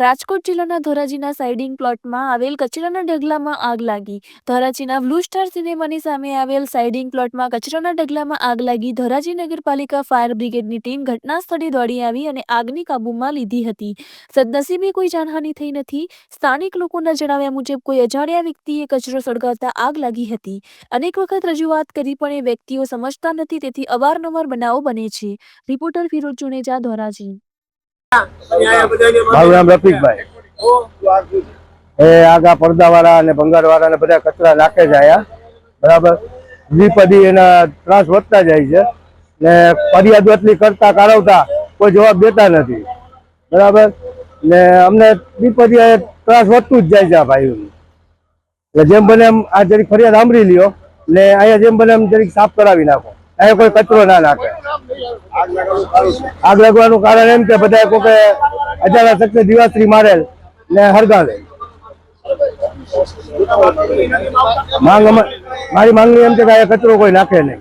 રાજકોટ જિલ્લાના ધોરાજીના સાઇડિંગ પ્લોટમાં આવેલ કચરાના ઢગલામાં આગ લાગી. ધોરાજીના બ્લુ સ્ટાર સિનેમાની સામે આવેલ સાઇડિંગ પ્લોટમાં કચરાના ઢગલામાં આગ લાગી. ધોરાજી નગરપાલિકા ફાયર બ્રિગેડની ટીમ ઘટના સ્થળે દોડી આવી અને આગની કાબૂમાં લીધી હતી. સદનસીબે કોઈ જાનહાનિ થઈ નથી. સ્થાનિક લોકોના જણાવ્યા મુજબ કોઈ અજાણ્યા વ્યક્તિએ કચરો સળગાવતા આગ લાગી હતી. અનેક વખત રજૂઆત કરી પણ એ વ્યક્તિઓ સમજતા નથી, તેથી અવારનવાર બનાવો બને છે. રિપોર્ટર ફિરોજ જુનેજા, ધોરાજી. મારું નામ રફીકભાઈ. એ આગા પડદાવાળા અને ભંગારવાળા ને બધા કચરા નાખે છે આયા બરાબર? દ્વિપદી એના ત્રાસ વધતા જાય છે. ને ફરિયાદ એટલી કરતા કાઢવતા કોઈ જવાબ દેતા નથી. બરાબર? ને અમને દ્વિપદી ત્રાસ વધતું જ જાય છે આ ભાઈ એટલે જેમ બને એમ આ જરીક ફરિયાદ સાંભળી લ્યો. ને અહીંયા જેમ બને એમ જરીક સાફ કરાવી નાખો. અહીંયા કોઈ કચરો ના નાખે. આગ લાગવાનું કારણ એમ કે બધા કોકે અજાણા શક્તિ દિવાસરી મારેલ ને હરગાવે માંગ મારી માંગણી એમ છે કે અહીંયા કચરો કોઈ નાખે નહીં.